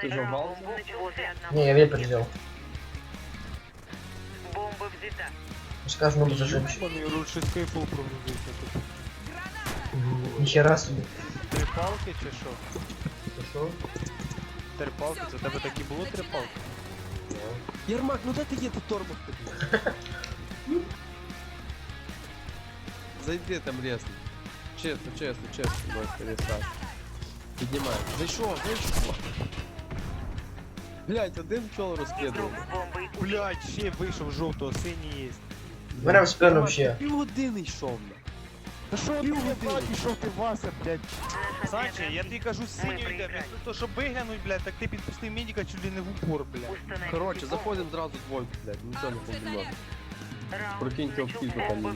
Ты же упал? Не, я вепер взял. Бомба взята. Скажу, ну зажимщик. Мені лучше скайфул прогрузився тут. Ніхера собі. Три палки чи що? Ти що? Три палки? Це у тебе такі було три палки? Єрмак, ну де ти є тут тормоз тобі? Зайди там лесно. Честно, честно, честно, мой колеса. Поднимаем. Зайшов, зайшов. Блять, один пчел. Бомбой Блять, ще вийшов жовтого, синій є. В спину ще. Півгодини йшов. на. Та що ти блядь, пішов ти Вася, блядь? Санче, я тобі кажу, синю йде, вместо того, щоб виглянуть, блядь, так ти підпустив медика чуть ли не в упор, блядь. Короче, бомбу. заходим зразу двойку, блядь, нічого не Прикиньте, начался. обхід там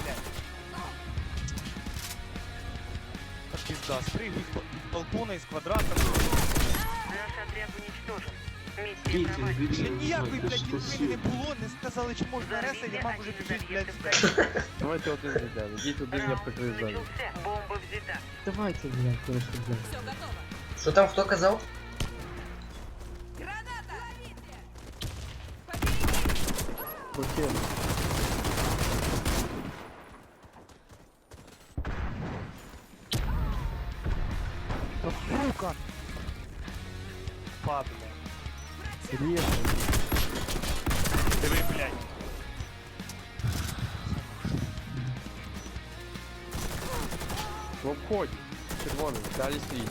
спригуй з бал- балкона із квадрата. Наш отряд уничтожен. Миссия проводится. Ще ніякої, блядь, відповіді не було, не сказали, чи можна реса, і мав уже біжить, блядь, здати. Давайте один зайдемо. Ідіть один, я прикрию зону. Начался. Бомба взята. Давайте, блядь, коротше, блядь. Що там хто казав? Окей. Та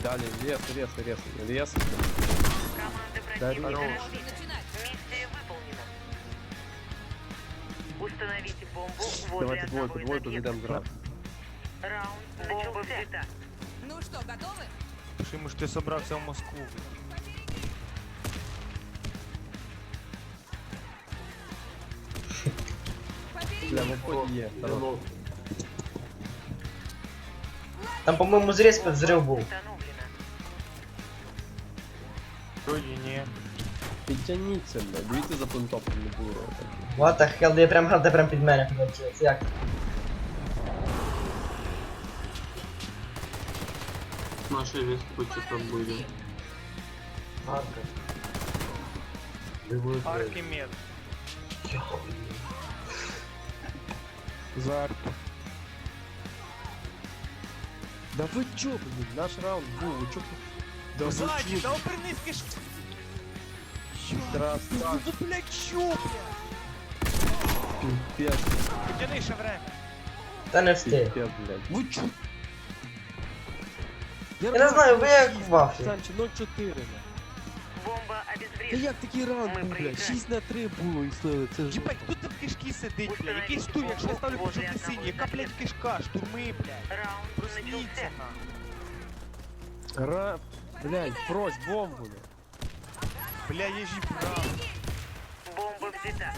Далі стоїть, далі. Лес, лес, лес. Лес. Команда Да, противника хорош. разбита. Миссия выполнена. Установите бомбу возле Давайте одного двойку, из двойку объектов. зайдемо зразу. Раунд бомба взята. Ну что, готовы? Чому ж ти собрався в Москву? Бля, в обході є. Хорош. Там, по-моєму, зрез під взрив був. Установлено. Вроді ні. Підтягніться, бля. Дивіться за плентопом не було. What the hell, я прям грав, де прям під мене прилетіло. Це як? Нашей весточки что-то были. Арка. Архімед. За арку. Да ви чо, блін, наш раунд був, ви чо? Да чо? да опринись киш... Здравствуй. Ну, ну, блядь, чо, блядь? Піпець, Потяни ще время. Та не встиг. піпець, блядь. Ви чо? Я не знаю, ви як в вафлі. Санче, 0-4, бля. Бомба Та обезврежена. як такий раунд Ми був, бля? проіграємо. 6 на 3 було і слили, це ж Єбать, хто там в кишки сидить, блядь? Який стуй, якщо я ставлю по жовтий синій, яка, блядь, кишка, штурми, блядь. Раунд Просніться, начался. на. Ра... Блядь, брось бомбу, бля. Бля, єжі право. Бомба взята.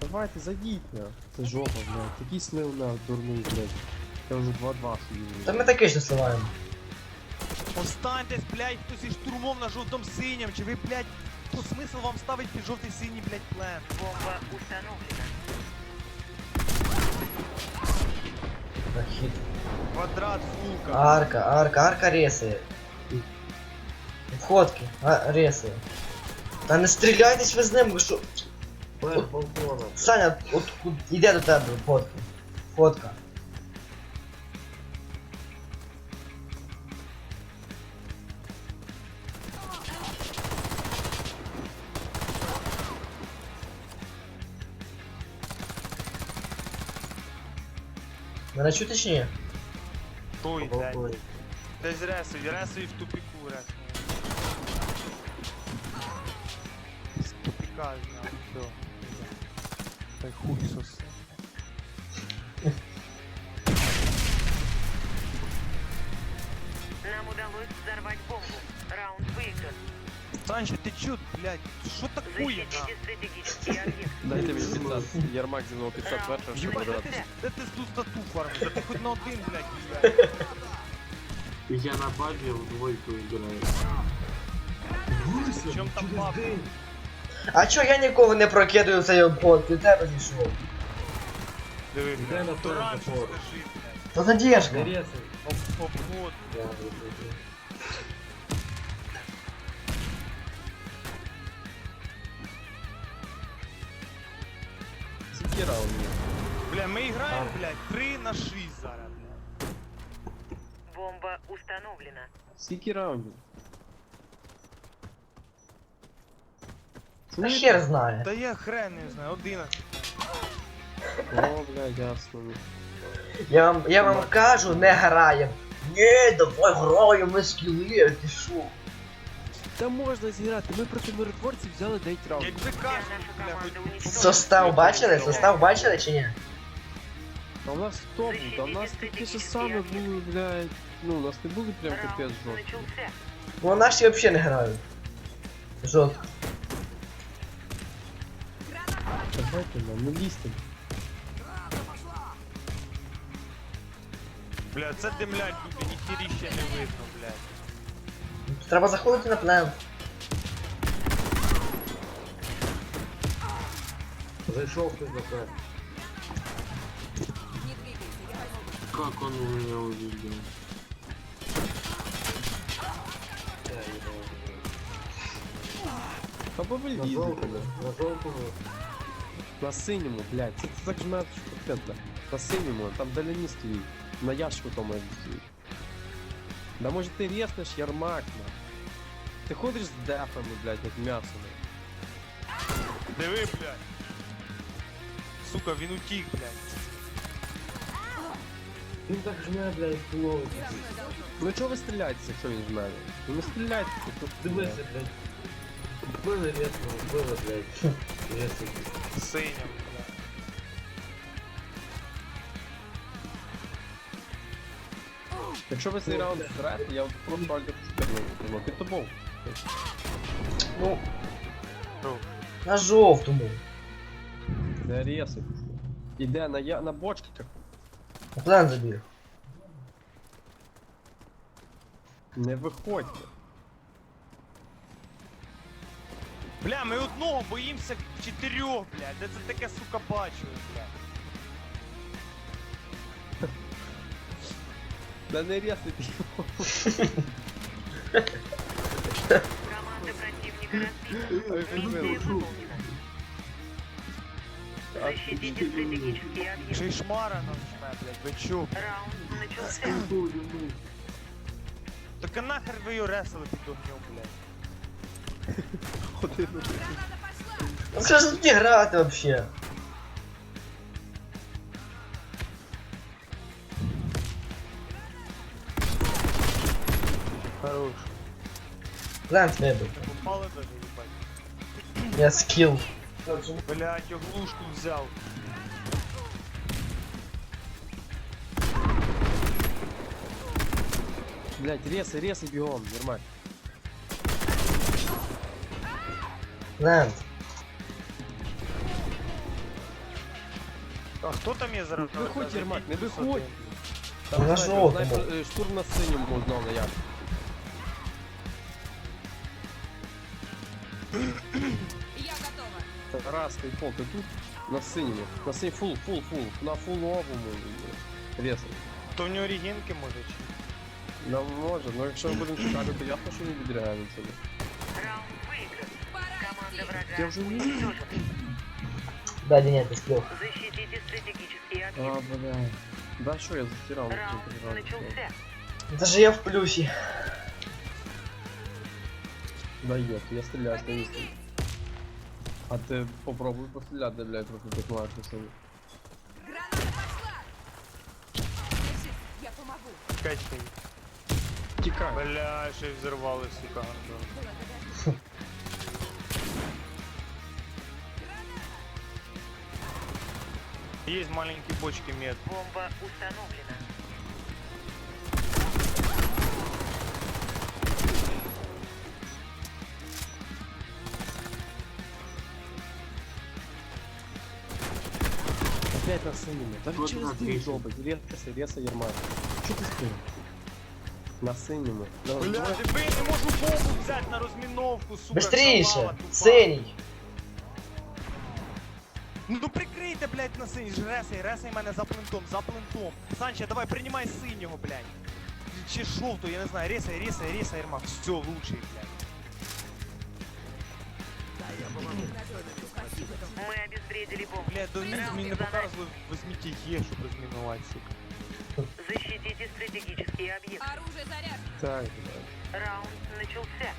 Давайте, зайдіть, бля. Це жопа, блядь. Такий слив на дурний, блядь. Я вже 2-2 сидів. Та ми таке ж не сливаємо. Останьтесь, блядь, хтось із штурмом на жовтому синім, чи ви, блядь, то смисл вам ставить під жовтий синій, блядь, плен? Бомба установлена. Захід. Квадрат, фулка. Арка, арка, арка ресає. Входки, а, ресає. Та не стріляйтесь ви з ним, ви що? Саня, от, от іде до тебе, фотка. Фотка. Мене чути чи ні? Той, блядь. Десь ресуй, ресуй в тупіку, ресуй. Щитка зняв, все. Та хуй соси. Нам удалось взорвать бомбу. Раунд выигран. Санчо, ты чё, блядь, что такое? Защитите стратегический объект. Дайте мені 500. Ярмак зі 500 вершин, щоб Ебать, да ты, подивитися. да ты тут ты хоть на один, блядь, блядь. Я на бабі в двойку играю. Причем там бабка? А чо я нікого не прокидаю в цей обход? Ти тебе зійшов. Диви, Де на блядь, то той раніше запор? скажи, блядь. То задержка. Не резай. Об- Обход. Я вижу. Скільки раундів? Бля, ми граємо, блядь, 3 на 6 зараз, блядь. Бомба установлена. Скільки Ну хер знає. Та я хрен не знаю, 11. О, блядь, ясно. Я вам, я вам кажу, не граєм. Ні, давай граємо, ми скіли, ти шо? Та можна зіграти, ми проти миротворців взяли 9 раундів. Якби кажуть, бля, хоч- Состав бачили? Состав бачили чи ні? А у нас був? Та у нас такі ж саме були, блядь. Ну, у нас не були прям капець Раунд жорсткі. Ну наші взагалі не грають. Жорстко. Давайте нам, не лізьте. Бля, це димлять люди, ніхері ще не видно, блядь. Треба заходити на плен. Зайшов хтось на план. Как он меня увидел? Я їбав. Та бо ви На лізете, жовтому, блядь. на жовтому. На синьому, блядь. Це так жмет, що капець, блядь. На синьому, там далині стоїть. На ящику тому як стоїть. Да може ти резнеш ярмак, на. Ти ходиш з дефами, блядь, як м'ясо, блядь. Диви, блядь. Сука, він утік, блядь. Він так жме, блядь, голову. Ну чого ви стріляєтеся, якщо він жме? Ну не стріляйте, тут Дивися, блядь. Вбили рясно, вбили, блядь. Рясно. Синім, блядь. Якщо ви цей раунд зграєте, я просто альдер 14 ну, під тобою. Ну, Ну. на жовтому. Не ресить. Іде на, я... на бочках. На плен забіг. Не виходьте. Бля, ми одного боїмося чотирьох, блядь. Де це таке, сука, бачили, блядь. Да не ресить його. Команда противника разбита. Защитите стратегический объект. Ще й шмара нас жме, блядь, ви чо? Раунд начался. Так а нахер ви його ресили під огнем, блядь? Один Ну що ж тут не грати вообще? Хорош. Плен вибив. Попали даже, їбать. Я скіл. Блядь, оглушку взяв. Блять, реси, реси бігом, нормально. Плен. А хто там є зараз? Виходь, Єрмак, не виходь. На снайпер, жовтому. снайпер, е, штурм на синьому був знов на як. Я готова. Раз, кайфол, ти тут? На синьому. На синь фул, фул, фул. На фуловому. Реси. То в нього регінки може чи? Ну може, ну якщо ми будемо чекати, то ясно, що не відряємо Я врага вже не уничтожена. Да, ні, ти скіл. Защитите стратегический А, объект. бля. Да що я затирав? Раунд начался. Даже я в плюсі. Да є, я стріляю з невістом. А ти попробуй постріляти, блядь, проти тих младших синів. Граната пошла. Держись, я помогу. Качка. Тікай. Бля, ще й взорвали, сука, Есть маленькие бочки мед. Бомба установлена. Опять нас сынили. Да вы через дым жопа, Леса, Леса, Ермак. Че ты спрыгнул? Нас сынили. Бля, ДБ не могу бомбу взять на разминовку, сука. Быстрейше, Сений. Ну прикрой. Ну прикрийте, блядь, на синій. Ж Ресай, ресай мене за плентом, за плентом. Санче, давай, приймай синього, блядь. Чи жовту, я не знаю, ресай, ресай, ресай, Ермак. Все, лучший, блядь. Спасибо, Том. Мы обезвредили бомбу. Блядь, до мені мені не показували, візьміть є, щоб розмінувати, сука. Защитите стратегический объект. Оружие заряд. Так, блядь. Раунд начался.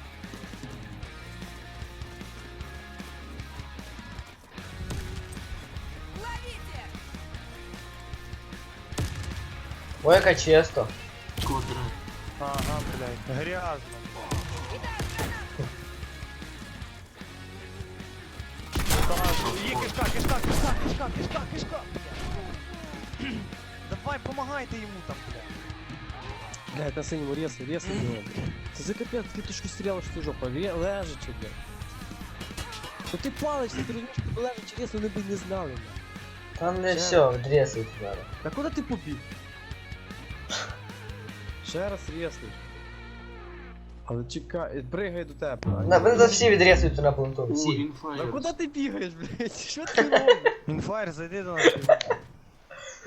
Ой, яка чисто. Квадрат. Ага, блядь, грязно. Так, Є кишка, кишка, кишка, кишка, кишка, кишка, блядь. Давай, помагайте йому там, блядь. Блядь, на синьому реса, реса, блядь. Це за капець, ти точку стріла, що ти жопа, Ре- лежачи, блядь. Ну ти палишся, ти розумієш, що лежачи рес, вони б не знали, блядь. Там не Ще. все, дресить надо. Та куди ти побіг? Ще раз реснуть. Але чекай, пригай до тебе. На, вони тут всі відресуються на пленту, О, всі. Та інфайр. куди ти бігаєш, блядь? Що ти робиш? Інфайр, зайди до нас.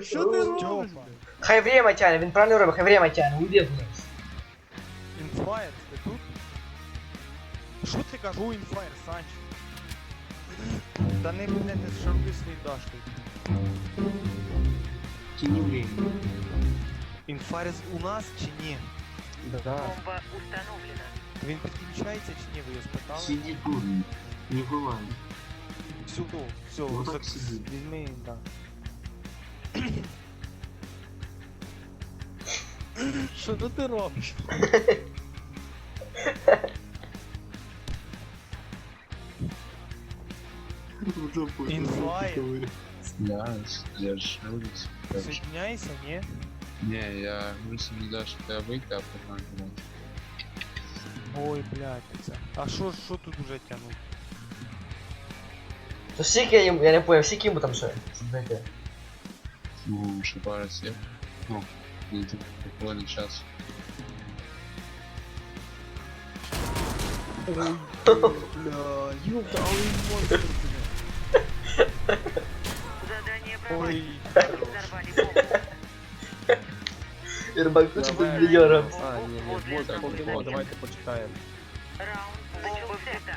Що ти робиш? Стьопа. блядь? Хай время тяне, він правильно робить, хай время тяне, уйди в нас. Інфайр, ти тут? Що ти кажу, інфайр, Санч? Та не мене не шаруй своєю дашкою. Тяни время. Інфайр у нас чи ні? Да. Бомба установлена. Він підключається чи ні, ви його спитали? Сиди тут. Не бывает. Все, все, Ну, так зак- сиди. візьми, да. Що ти робиш? Інфайр. Да, я ж улиц. Соединяйся, ні? Не, я просто не дашь тебя выйти, а потом вот. Ой, блядь, це. А що, що тут уже тянуть? То скільки йому, я не понял, скільки йому там ще? Знаєте. Ну, еще пара сек. Ну, где-то буквально час. Бля, ёпта, але він монстр, блядь. Задание провалено. Ой, Взорвали бомбу. Ірбак, тут Давай. тут мільйоном. А, ні, ні, вот, Так, поки вот. давайте почекаємо. Раунд начался.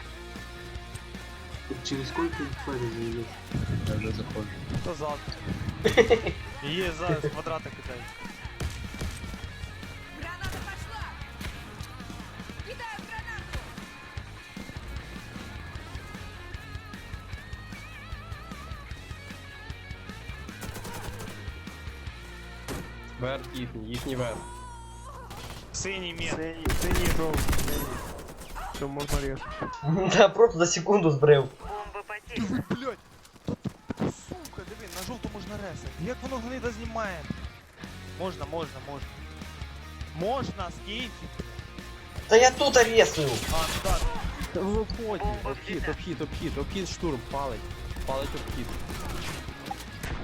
Через сколько инфайр зайдет? Я уже захожу. то завтра. Є зараз квадрата кидай. Верх їхній, їхній верх. Синій мір. Синій, синій жовтий, синій. Все, можна різати. Та просто за секунду збрив. Бомба потеряна. Блять! Сука, диви, на жовту можна ресати. Як воно гнида знімає? Можна, можна, можна. Можна, скільки? Та я тут ресую. А, ну так. Та в обході, Бомба обхід, взята. обхід, обхід, обхід, штурм, палить. Палить обхід.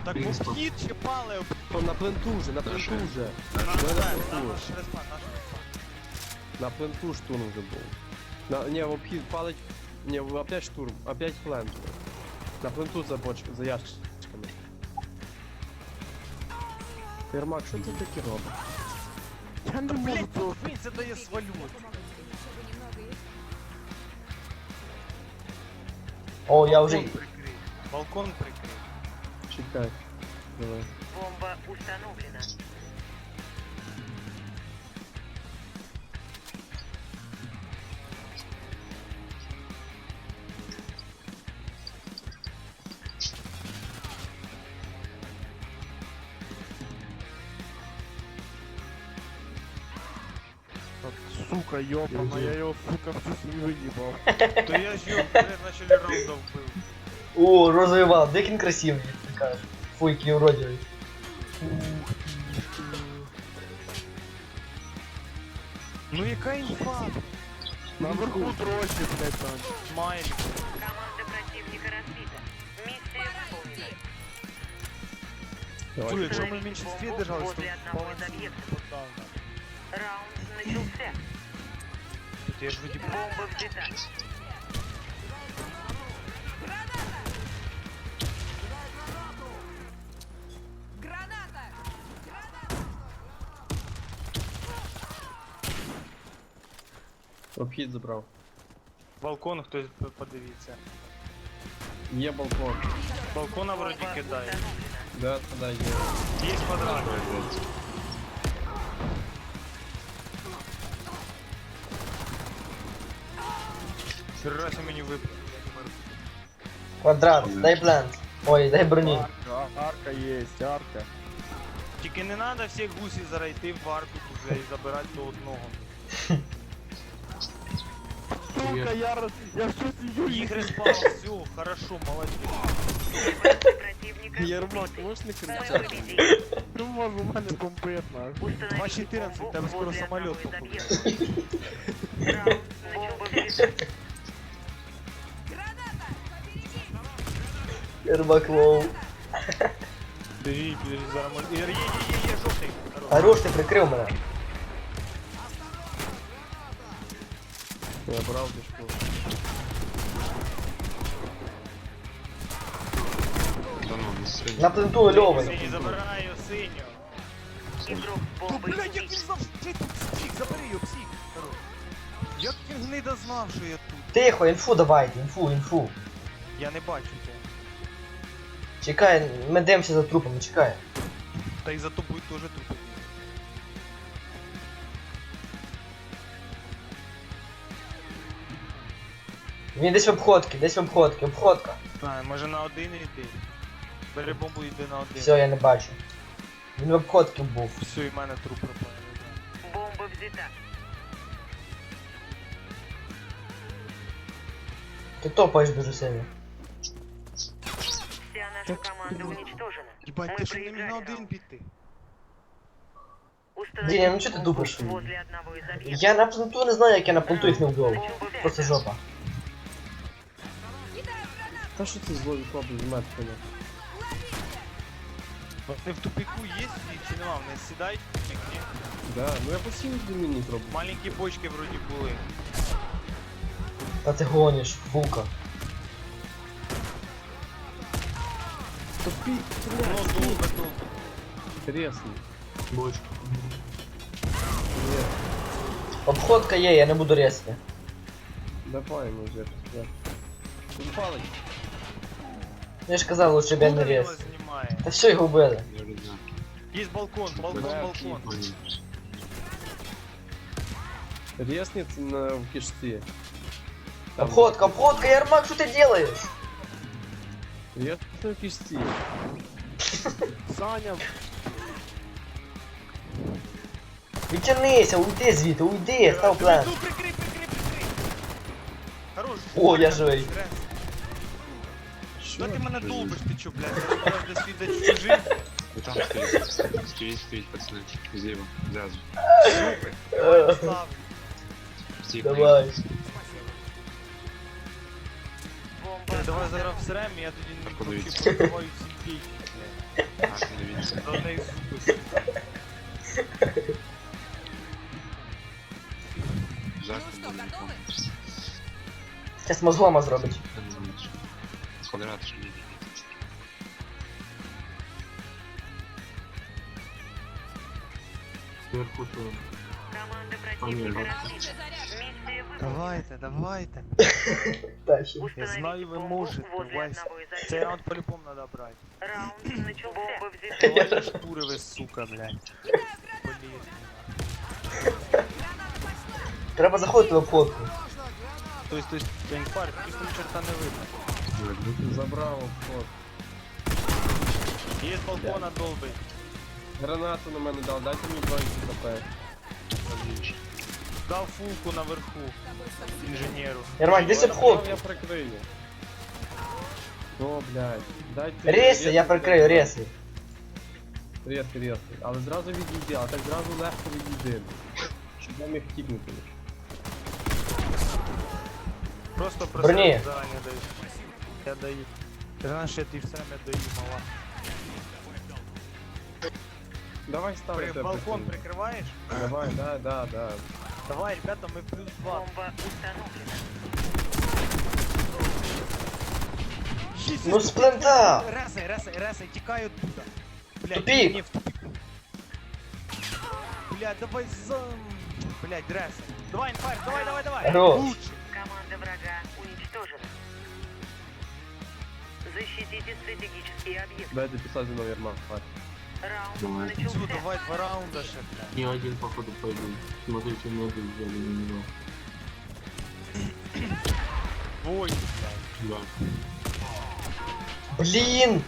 Так Принцип. обхід чи пале обхід? То на пленту вже, на пленту Наше. вже. Наш Давай на респан, пленту. наш респан, наш респан. На пленту штурм вже був. На, ні, в обхід палить. Ні, в- опять штурм, опять плент. На пленту за боч, за ящиками. Ермак, що ти таке робиш? Я не можу тут це дає свалю. Чтобы немного их О, я вже. Балкон прикрий. Балкон прикрий. Чекай. Давай. Бомба установлена. Сука, ёбана, я его, сука, всю семью ебал. Да я ж его, блядь, в начале раунда вбил. О, розовий вал, де він красивий, ти кажеш. Фу, який уродливий. Ну яка інфа? Наверху тросі, блядь, там. Смайлик. Команда противника разбита. Миссия Пора выполнена. идти! Давай. Чую, якщо ми в меншинстві держались, то Возле одного баланс из объектов. подав нам. Раунд начался. Тут я ж вроді Бомба взята. Обхід забрав. балкон хтось подивіться. Є балкон. Балкона вроді кидає. Да, да, є. Є квадрат. Херася мені випав. Квадрат, дай плент. Ой, дай броні. Арка є, арка. Тільки не треба всіх гусей зараз йти в арку вже і забирати до одного. Сука, я, я щось Їх респаун, все, хорошо, молодець. Противника. Єрмак, можеш не Мы кричати? победили. Ну можу, у мене бомбит, Установите 2.14, бомбу тебе скоро возле самолет одного из попадет. объектов. Раунд Бомба взята. Граната! Попереди! Ербак лоу. Біжіть, біжіть, зараз може. Є, є, є, є, є, жовтий. Хорош. Хорош, ти прикрив мене. Я брав дешку. Да ну, не сильно. На пленту льовий. Синій, забираю синю. Игрок с Ну, бомбой блядь, як він знав, що я тут псих, забери його, псих. Хорош. Як він гнида знав, що я тут? Тихо, інфу давайте, інфу, інфу. Я не бачу тебе. Чекай, ми дивимося за трупами, чекай. Та й за тобою теж трупи. Він десь в обходці, десь в обходці, обходка. А, може на один йти. Бери бомбу і йди на один. Все, я не бачу. Він в обходці був. Все, і в мене труп пропав. Бомба взята. Ти топаєш дуже сильно. Вся наша команда уничтожена. Єбать, Мы ти що не міг проиграли на один раунд. піти? Установите Диня, ну чё ты бомбу тупишь? Возле одного из объектов. Я на пленту не знаю, як я на пленту їх не вбив. Бомба Просто взята. жопа. Кидаю гранату! Та що ти злові клапи з метками? Вони в тупику є чи нема? Вони сідають? Ні. Да, ну я постійно міні роблю. Маленькі бочки вроді були. Та ти гониш, фулка. Тупі, Ну, довго, довго. Інтересно. Бочка. Ні, Обходка є, я не буду резати. давай, ну вже. да. Він палить. Я ж казав, лучше б я не Куди його рез. знімає? Та все, його вбили. Я не знаю. Є балкон, балкон, балкон. Понял. Ресниц на в кишці. Обходка, обходка, Ярмак, що ти делаєш? Ресниц в кишці. Саня, Відтянися, уйди звідти, уйди, став плен. Ну, прикрий, прикрий, прикрий. Хорош. О, я живий. Рез. Що? Да ти мене Що долбиш, ти чо, блядь? Ти зараз десь свідать чужих. Ну там стоит. Стоит, стоит, пацаны. Злева. Зразу. Е, Став. Тихо. Давай. Бомба Давай зараз всрем, я тоді не Так, вообще подивіться. позбиваю всі пійки, блядь. Ах, не видится. До неї зуби. Жак, Ну что, готовы? Зараз мозгома зробить. Давайте, давайте. Дальше. Установите знаю, вы можете, из Цей раунд по-любому надо брати. Раунд начался. Ви, сука, блядь. Пошла! Треба заходити в обходку. То есть, то есть, я не парю, просто ни черта не видно. Забрав обход. Є з балкона долбить. Гранату на мене дав, дайте мені броньку КП. Дав фулку наверху інженеру. Ярмак, десь обходку. Я прикрию. О, блядь. Дайте. Реси, я прикрию, реси. Реси, реси. Але зразу відійди, а так зразу легко відійди. Щоб я міг тікнути. Просто Броні. просто зарані даю. Я даю. Ти знаєш, я тобі все не даю, мала. Давай ставь При, это балкон прикинь. прикрываешь? Давай, да, да, да. Давай, ребята, мы плюс два. Бомба установлена. Ну, сплента! Ресай, ресай, ресай, тікай оттуда. Блядь, Тупик. Не в тупику. Блядь, давай за... Блядь, ресай. Давай, инфайр, давай, давай, давай. Хорош. Лучше. Команда врага уничтожена. Защитите стратегические объекты. Дайте писать за номер мам. Раунд Давай. Всё, начался. давай два раунда ще, блядь. Не один, походу, пойду. Смотрите, много взяли на него. Двойку, блядь. Да. Блін!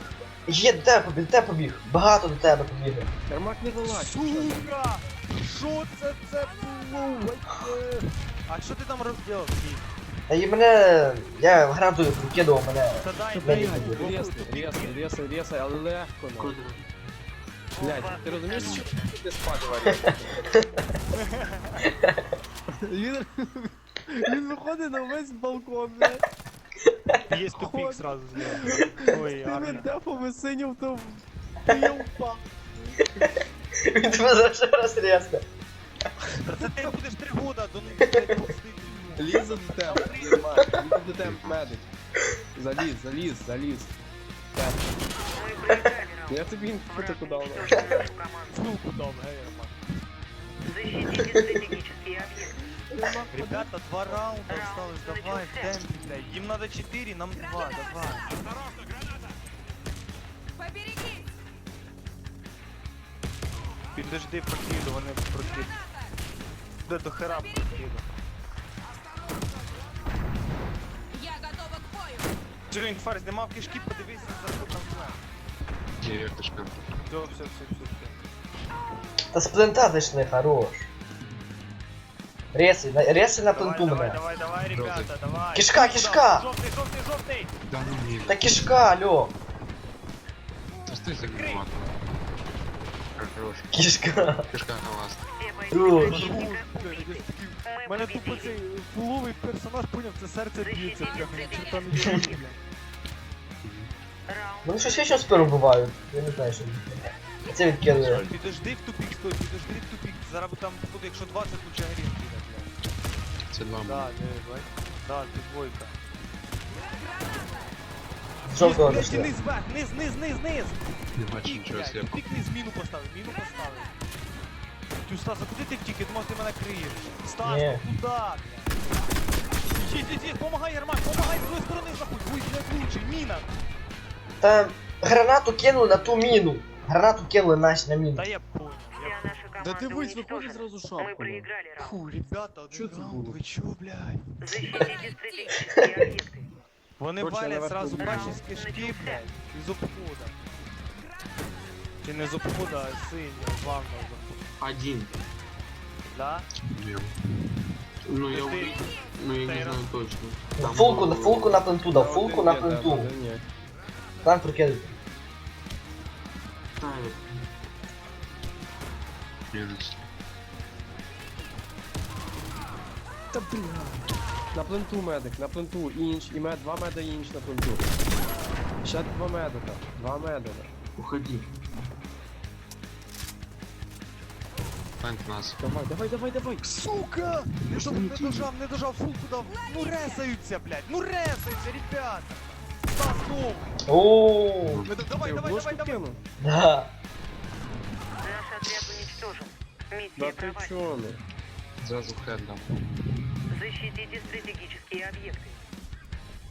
Є до тебе побіг, до тебе побіг. Багато до тебе побігли. Ермак не вилазь. Сука! Що це це було? Е, А що ти там розділ? Та і мене. Я гранатою прикидував мене. Та дай, Блядь, дай. блядь. Рєсай, рєсай, рєсай, рєсай, але легко, ну. Козырь. Блядь, ти розумієш, що ти спалюваєш? Він, він виходить на весь балкон, блядь. Є тупик сразу зліва. Ой, Ти армія. він дефом синів, то ти упав. Він тебе за що раз різко. Та це ти будеш три года до блядь, повсти в тюрму. Лізе до тебе, Ермак, лізе до тебе, медик. Заліз, заліз, заліз. Так, Мы проиграли раунд. я тобі інфу Враг таку дав. уничтожил нашу команду. Ссылку дав, гей, Роман. Защитите стратегические объекты. Ребята, два раунда осталось, давай, в темпе, блядь. Им надо четыре, нам два, давай. Поберегись! Підожди, прокиду, вони прокиду. Де до хера прокиду. Я готова к бою! Джерін Фарс, нема в кишки, подивися за що там план. Є вертушка. Все, все, все, все, все. Та сплента зайшли, хорош. Реси, на- реси на Давай, пленту давай, мене. давай, давай, ребята, давай. Кишка, Куда? кишка! Жовтий, жовтий, жовтий! Да ну ні. Та кишка, алло. Та стой за гранату. Хорош. Кишка. Кишка на вас. Все Ой. бойцы противника убиты. У Мы мене тупо победили. цей фуловий персонаж поняв, це серце б'ється Защитите прямо, я черта не стратегические Вони щось вічно спиру бувають. Я не знаю, що. Це відкидує. Підожди в тупік, стой, підожди в тупік. Зараз там буде, якщо 20 лучше грін піде, блядь. Це два Да, мене. диви, бач. Да, ти двойка. Жовтого Низ, зайшли. низ, бак, низ, низ, низ, низ. Не бачу нічого блядь, сліпо. тупік низ, міну поставив, міну поставив. Тю, Стас, а куди ти втік? Я думав, ти мене криєш. Стас, Ні. ну куди, блядь? Їдь, їдь, їдь, помагай, Ярмак, помагай, з другої сторони заходь. Ой, блядь, лучший, міна. Та гранату кинули на ту міну. Гранату кинули наші на міну. Та я понял, я вся наша Да команда дивись, виходить уничтожена. зразу Мы шапку. проиграли раунд. Фу, ребята, один Чё це раунд, було? ви чо, блядь? Защитите стратегические объекты. Вони Короче, валять наверху сразу буде. бачиш з кишки, блядь, із обхода. Чи не з обхода, а синього, главного з обхода. Один. Да? Блін. Ну, я Ты- убил. Ну, я не ты знаю точно. На Там фулку, на было- фулку на пленту, да, Да, фулку один на ні, да, пленту. Ставит. Мінус. Та бля. На пленту медик, на пленту інш, і мед, два меда інш на пленту. Ще два медика, два медика. Уходи. Панк нас. Давай, давай, давай, давай. Сука! Не, до, не дожав, не дожав, фулку дав. Ну ресаються, блядь, ну ресаються, ребята! Стас, ну! Ооо, Ну, Давай, Ти давай, обложку давай, давай! кинув? да. Наш отряд уничтожен. Да Миссия ти провалена. чо ну? Зразу хед дам. Защитите стратегические объекты.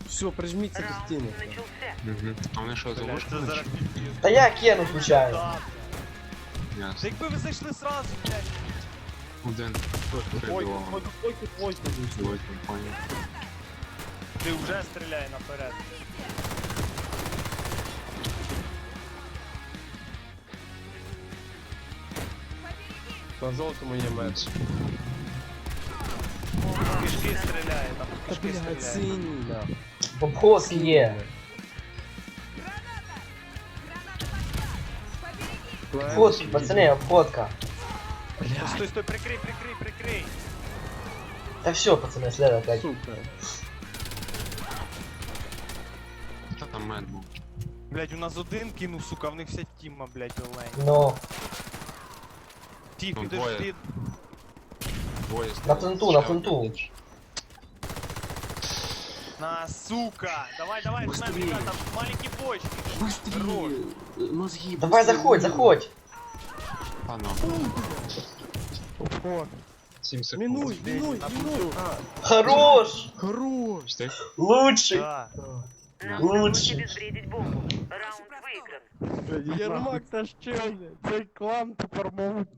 Все, прижміться до Раунд стіни. начался. Угу. А вони що, за Блядь, ложку? це зараз піздець. Та я кину случайно. Да, блядь. Ясно. Якби ви зайшли сразу, блядь. Один. Двойку, Придумав. двойку, двойку, двойку. Двойку, понял. Ти вже стріляй наперед. На жовтому є мед. Кишки стріляє, там Та кишки блядь, стріляє. синій, да. Обход є. Граната! Граната пошла! Поберегись! Обходки, пацани, обходка. Стой, стой, прикрий, прикрий, прикрий. Та все, пацани, след опять. Сука. Та там мед був. Блять, у нас один кинув, сука, в них вся тіма, блять, олень. Ну, Ті, Ну, підожди. Двоє на стоять. флинту, на флинту. На, сука! Давай, давай, жмем, Быстрее. ребята, маленькі бочки. Быстрее! Э, Мозги, Давай, быстрее, заходь, мозги. заходь. А ну. 7 секунд. Минуй, минуй, минуй. А, Хорош! хорош. Пусти. Лучший! Да. Нам Лучше. удалось обезвредить бомбу. Раунд выигран. Ермак, та що, блядь? Цей клан тепер можуть